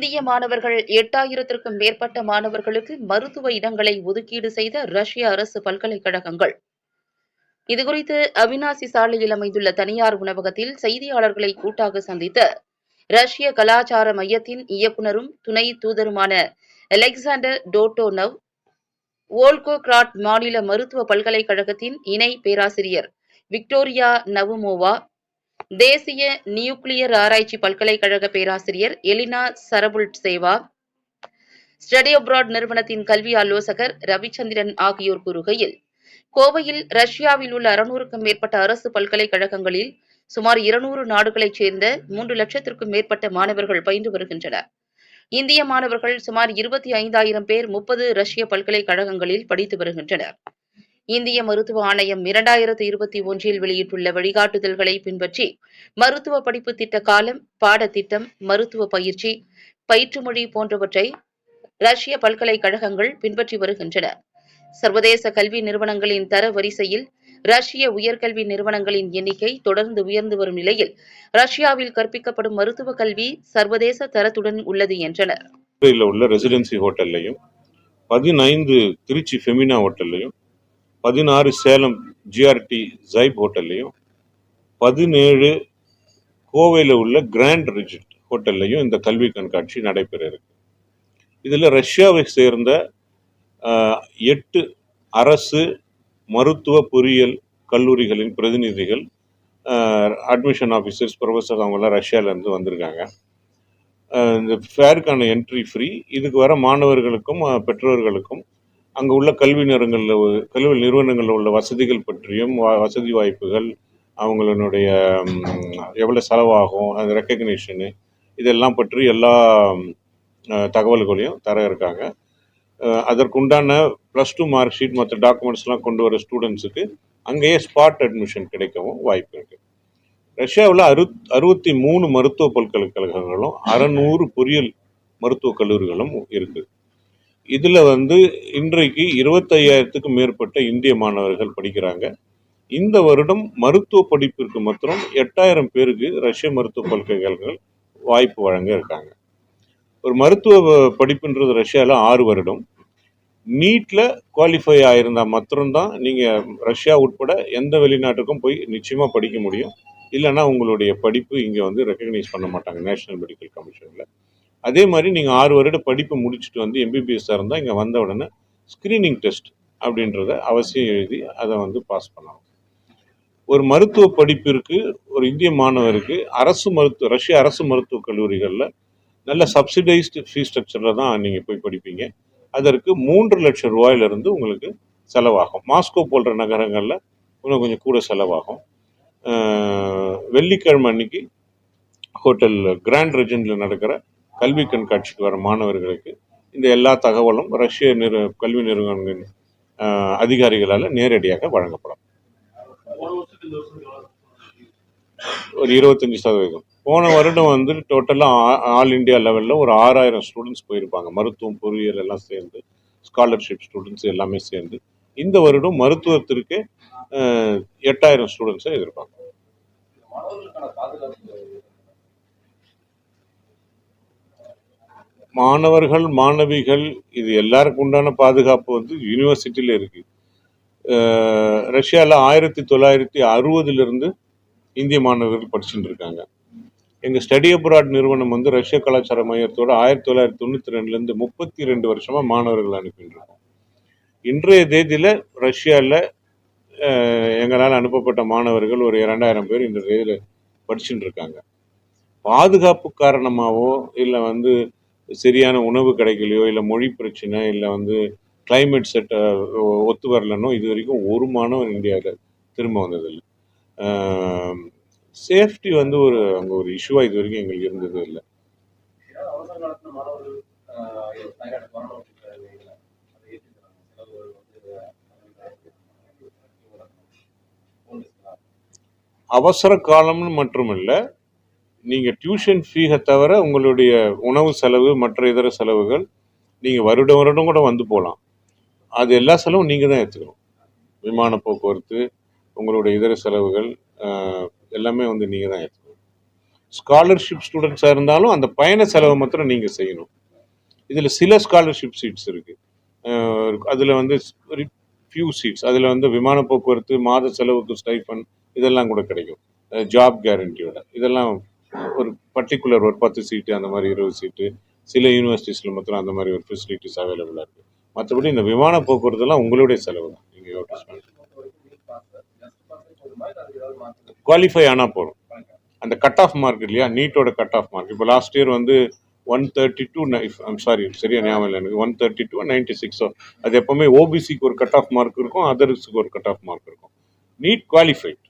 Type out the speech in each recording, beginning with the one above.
இந்திய மாணவர்கள் எட்டாயிரத்திற்கும் மேற்பட்ட மாணவர்களுக்கு மருத்துவ இடங்களை ஒதுக்கீடு செய்த ரஷ்ய அரசு பல்கலைக்கழகங்கள். இதுகுறித்து அவினாசி சாலையில் அமைந்துள்ள தனியார் உணவகத்தில் செய்தியாளர்களை கூட்டாக சந்தித்த ரஷ்ய கலாச்சார மையத்தின் இயக்குனரும் துணை தூதருமான அலெக்சாண்டர் டோட்டோனவ் வோல்கோகிராட் மாநில மருத்துவ பல்கலைக்கழகத்தின் இணை பேராசிரியர் விக்டோரியா நவுமோவா தேசிய நியூக்ளியர் ஆராய்ச்சி பல்கலைக்கழக பேராசிரியர் எலினா சரபுல்சேவா ஸ்டடி அப்ராட் நிறுவனத்தின் கல்வி ஆலோசகர் ரவிச்சந்திரன் ஆகியோர் கூறுகையில் கோவையில் ரஷ்யாவில் உள்ள அறுநூறுக்கும் மேற்பட்ட அரசு பல்கலைக்கழகங்களில் சுமார் இருநூறு நாடுகளைச் சேர்ந்த மூன்று லட்சத்திற்கும் மேற்பட்ட மாணவர்கள் பயின்று வருகின்றனர். இந்திய மாணவர்கள் சுமார் இருபத்தி ஐந்தாயிரம் பேர் முப்பது ரஷ்ய பல்கலைக்கழகங்களில் படித்து வருகின்றனர். இந்திய மருத்துவ ஆணையம் இரண்டாயிரத்து இருபத்தி ஒன்றில் வெளியிட்டுள்ள வழிகாட்டுதல்களை பின்பற்றி மருத்துவ படிப்பு திட்ட காலம் பாடத்திட்டம் மருத்துவ பயிற்சி பயிற்றுமொழி போன்றவற்றை ரஷ்ய பல்கலைக்கழகங்கள் பின்பற்றி வருகின்றன. சர்வதேச கல்வி நிறுவனங்களின் தர வரிசையில் ரஷ்ய உயர்கல்வி நிறுவனங்களின் எண்ணிக்கை தொடர்ந்து உயர்ந்து வரும் நிலையில் ரஷ்யாவில் கற்பிக்கப்படும் மருத்துவ கல்வி சர்வதேச தரத்துடன் உள்ளது என்றனர். உள்ள ரெசிடென்சி ஹோட்டல்லையும் பதினைந்து திருச்சி ஃபெமினா ஹோட்டல்லையும் பதினாறு சேலம் ஜிஆர்டி ஜைப் ஹோட்டல்லையும் பதினேழு கோவையில் உள்ள கிராண்ட் ரிஜிட் ஹோட்டல்லையும் இந்த கல்வி கண்காட்சி நடைபெற இருக்கு. இதில் ரஷ்யாவை சேர்ந்த எட்டு அரசு மருத்துவ பொறியியல் கல்லூரிகளின் பிரதிநிதிகள் அட்மிஷன் ஆஃபீஸர்ஸ் ப்ரொஃபஸர் அவங்களாம் ரஷ்யாவிலேருந்து வந்திருக்காங்க. இந்த ஃபேருக்கான என்ட்ரி ஃப்ரீ இதுக்கு வர மாணவர்களுக்கும் பெற்றோர்களுக்கும் அங்கே உள்ள கல்வி நிறுவனங்களில் கல்வி நிறுவனங்களில் உள்ள வசதிகள் பற்றியும் வசதி வாய்ப்புகள் அவங்களுடைய எவ்வளோ செலவாகும் அது ரெக்கக்னிஷனு இதெல்லாம் பற்றி எல்லா தகவல்களையும் தர இருக்காங்க. அதற்குண்டான ப்ளஸ் டூ மார்க் ஷீட் மற்ற டாக்குமெண்ட்ஸ்லாம் கொண்டு வர ஸ்டூடெண்ட்ஸுக்கு அங்கேயே ஸ்பாட் அட்மிஷன் கிடைக்கவும் வாய்ப்பு இருக்குது ரஷ்யாவில் அறு அறுபத்தி மூணு மருத்துவ பல்கலைக்கழகங்களும் அறநூறு பொறியியல் மருத்துவக் கல்லூரிகளும் இருக்குது இதில் வந்து இன்றைக்கு இருபத்தையாயிரத்துக்கும் மேற்பட்ட இந்திய மாணவர்கள் படிக்கிறாங்க. இந்த வருடம் மருத்துவ படிப்பிற்கு மாத்திரம் எட்டாயிரம் பேருக்கு ரஷ்ய மருத்துவ பல்கலைக்கழகங்கள் வாய்ப்பு வழங்க இருக்காங்க. ஒரு மருத்துவ படிப்புன்றது ரஷ்யாவில் ஆறு வருடம். நீட்டில் குவாலிஃபை ஆயிருந்தால் மாத்திரம்தான் நீங்கள் ரஷ்யா உட்பட எந்த வெளிநாட்டுக்கும் போய் நிச்சயமாக படிக்க முடியும். இல்லைன்னா உங்களுடைய படிப்பு இங்கே வந்து ரெக்கக்னைஸ் பண்ண மாட்டாங்க நேஷனல் மெடிக்கல் கமிஷனில் அதே மாதிரி நீங்கள் ஆறு வருட படிப்பு முடிச்சுட்டு வந்து எம்பிபிஎஸ்ஸாக இருந்தால் இங்கே வந்த உடனே ஸ்க்ரீனிங் டெஸ்ட் அப்படின்றத அவசியம் எழுதி அதை வந்து பாஸ் பண்ணணும் ஒரு மருத்துவ படிப்பிற்கு ஒரு இந்திய மாணவருக்கு அரசு மருத்துவ ரஷ்ய அரசு மருத்துவக் கல்லூரிகளில் நல்ல சப்சிடைஸ்டு ஃபீஸ் ஸ்ட்ரக்சரில் தான் நீங்கள் போய் படிப்பீங்க. அதற்கு மூன்று லட்சம் ரூபாயிலிருந்து உங்களுக்கு செலவாகும். மாஸ்கோ போன்ற நகரங்களில் இன்னும் கொஞ்சம் கூட செலவாகும். வெள்ளிக்கிழமை அன்னைக்கு ஹோட்டல் கிராண்ட் ரெஜெண்டில் நடக்கிற கல்வி கண்காட்சிக்கு வர மாணவர்களுக்கு இந்த எல்லா தகவலும் ரஷ்ய நிறு கல்வி நிறுவனங்களின் அதிகாரிகளால் நேரடியாக வழங்கப்படும். ஒரு இருபத்தஞ்சி சதவீதம். போன வருடம் வந்து டோட்டலாக ஆல் இந்தியா லெவலில் ஒரு ஆறாயிரம் ஸ்டூடெண்ட்ஸ் போயிருப்பாங்க. மருத்துவம் பொறியியல் எல்லாம் சேர்ந்து ஸ்காலர்ஷிப் ஸ்டூடெண்ட்ஸ் எல்லாமே சேர்ந்து. இந்த வருடம் மருத்துவத்திற்கு எட்டாயிரம் ஸ்டூடெண்ட்ஸை எதிர்பார்க்கும் மாணவர்கள் மாணவிகள் இது எல்லாருக்கும் உண்டான பாதுகாப்பு வந்து யூனிவர்சிட்டியில் இருக்கு. ரஷ்யாவில் ஆயிரத்தி தொள்ளாயிரத்தி அறுபதுலேருந்து இந்திய மாணவர்கள் படிச்சுட்டு இருக்காங்க எங்கள் ஸ்டடி அப்ராட் நிறுவனம் வந்து ரஷ்ய கலாச்சார மையத்தோட ஆயிரத்தி தொள்ளாயிரத்தி தொண்ணூற்றி ரெண்டுலேருந்து முப்பத்தி ரெண்டு வருஷமாக மாணவர்கள் அனுப்பிட்டு இருக்கோம் இன்றைய தேதியில் ரஷ்யாவில் எங்களால் அனுப்பப்பட்ட மாணவர்கள் ஒரு இரண்டாயிரம் பேர் இந்த தேதியில் படிச்சுட்டு இருக்காங்க பாதுகாப்பு காரணமாகவோ இல்லை வந்து சரியான உணவு கிடைக்கலையோ இல்லை மொழி பிரச்சனை இல்லை வந்து கிளைமேட் செட் ஒத்து வரலன்னோ இது வரைக்கும் ஒரு மாணவன் இந்தியாவில் திரும்ப வந்ததில்லை. சேஃப்டி வந்து ஒரு அங்கே ஒரு இஷ்யூவாக இது வரைக்கும் எங்களுக்கு இருந்தது இல்லை. அவசர காலத்துல மாணவர்கள் ஆஹ், நீங்கள் டியூஷன் ஃபீயை தவிர உங்களுடைய உணவு செலவு மற்ற இதர செலவுகள் நீங்கள் வருடம் வருடம் கூட வந்து போகலாம் அது எல்லா செலவும் நீங்கள் தான் ஏற்றுக்கணும் விமான போக்குவரத்து உங்களுடைய இதர செலவுகள் எல்லாமே வந்து நீங்கள் தான் ஏற்றுக்கணும் ஸ்காலர்ஷிப் ஸ்டூடெண்ட்ஸாக இருந்தாலும் அந்த பயண செலவை மாத்திரம் நீங்கள் செய்யணும். இதில் சில ஸ்காலர்ஷிப் சீட்ஸ் இருக்குது அதில் வந்து ஃபியூ சீட்ஸ் அதில் வந்து விமான போக்குவரத்து மாத செலவுக்கு ஸ்டைஃபன் இதெல்லாம் கூட கிடைக்கும். ஜாப் கேரண்டியோட இதெல்லாம் ஒரு பர்டிகுலர் ஒரு பத்து சீட்டு அந்த மாதிரி இருபது சீட்டு சில யூனிவர்சிட்டிஸில் மாத்திரம் அந்த மாதிரி ஒரு ஃபெசிலிட்டிஸ் அவைலபிளாக இருக்குது மற்றபடி இந்த விமான போக்குவரத்துலாம் உங்களுடைய செலவு தான். நீங்கள் யோட்டிஸ் பொறுத்த குவாலிஃபை ஆனால் போதும். அந்த கட் ஆஃப் மார்க் இல்லையா? நீட்டோட கட் ஆஃப் மார்க் இப்போ லாஸ்ட் இயர் வந்து one thirty two I'm sorry சரியா ஞாபகம் இல்லை எனக்கு. ஒன் தேர்ட்டி டூ நைன்டி சிக்ஸோ அது எப்பவுமே ஓபிசிக்கு ஒரு கட் ஆஃப் மார்க் இருக்கும் அதர்ஸுக்கு ஒரு கட் ஆஃப் மார்க் இருக்கும். நீட் குவாலிஃபைட்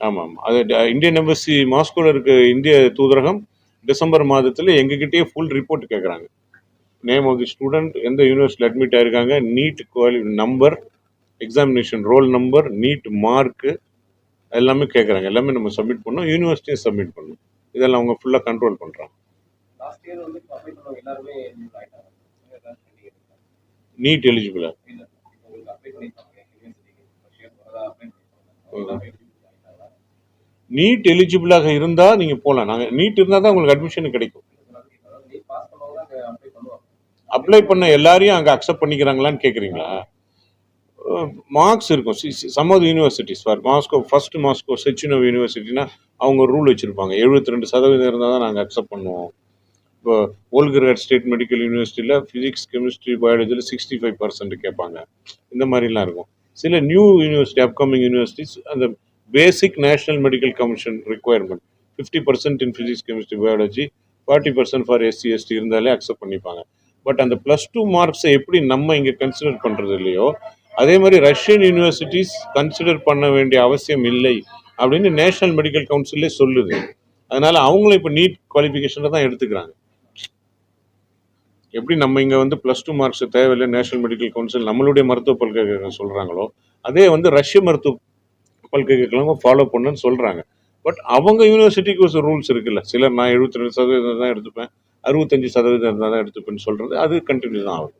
ஆமாம். அது இந்தியன் எம்பசி மாஸ்கோவில் இருக்க இந்திய தூதரகம் டிசம்பர் மாதத்தில் எங்ககிட்டயே ஃபுல் ரிப்போர்ட் கேட்குறாங்க நேம் ஆஃப் தி ஸ்டூடெண்ட் எந்த யூனிவர்சிட்டியில் அட்மிட் ஆயிருக்காங்க NEET quali number examination roll number NEET mark எல்லாமே கேட்குறாங்க எல்லாமே நம்ம சப்மிட் பண்ணோம் யூனிவர்சிட்டியும் சப்மிட் பண்ணோம். இதெல்லாம் அவங்க ஃபுல்லாக கண்ட்ரோல் பண்ணுறாங்க லாஸ்ட் இயர் நீட் எலிஜிபிளாக இருந்தால் நீங்கள் போகலாம் நாங்கள் நீட் இருந்தால் தான் உங்களுக்கு அட்மிஷன் கிடைக்கும். அப்ளை பண்ண எல்லாரையும் அங்கே அக்செப்ட் பண்ணிக்கிறாங்களான்னு கேட்குறீங்களா மார்க்ஸ் இருக்கும். Some of universities for Moscow first Moscow Sechenov யூனிவர்சிட்டினா அவங்க ரூல் வச்சுருப்பாங்க. எழுபத்தி ரெண்டு சதவீதம் இருந்தால் தான் நாங்கள் அக்செப்ட் பண்ணுவோம். இப்போ ஓல்கிரேட் ஸ்டேட் மெடிக்கல் யூனிவர்சிட்டியில் ஃபிசிக்ஸ் கெமிஸ்ட்ரி பயாலஜியில் சிக்ஸ்டி ஃபைவ் பர்சன்ட் கேட்பாங்க. இந்த மாதிரிலாம் இருக்கும். சில நியூ யூனிவர்சிட்டி அப்கமிங் யூனிவர்சிட்டிஸ் அந்த basic national medical commission requirement fifty percent in physics chemistry biology forty percent for SC ST இருந்தாலே அக்செப்ட் பண்ணிப்பாங்க. பட் அந்த ப்ளஸ் டூ மார்க்ஸை எப்படி நம்ம இங்கே கன்சிடர் பண்ணுறது இல்லையோ அதே மாதிரி ரஷ்யன் யூனிவர்சிட்டிஸ் கன்சிடர் பண்ண வேண்டிய அவசியம் இல்லை அப்படின்னு நேஷனல் மெடிக்கல் கவுன்சிலே சொல்லுது. அதனால அவங்களும் இப்போ நீட் குவாலிஃபிகேஷனில் தான் எடுத்துக்கிறாங்க. எப்படி நம்ம இங்கே வந்து ப்ளஸ் டூ மார்க்ஸ் தேவையில்லை நேஷனல் மெடிக்கல் கவுன்சில் நம்மளுடைய மருத்துவ பல்கலைக்கழகம் சொல்கிறாங்களோ அதே வந்து ரஷ்ய மருத்துவ பல்கலைக்கழகம் ஃபாலோ பண்ணுன்னு சொல்கிறாங்க பட் அவங்க யூனிவர்சிட்டிக்கு ஒரு ரூல்ஸ் இருக்குல்ல. சில நான் எழுபத்தி ரெண்டு சதவீதம் தான் எடுத்துப்பேன். அறுபத்தஞ்சு சதவீதம் இருந்தால் தான் எடுத்துப்பேன்னு சொல்கிறது அது கண்டினியூ தான் ஆகும்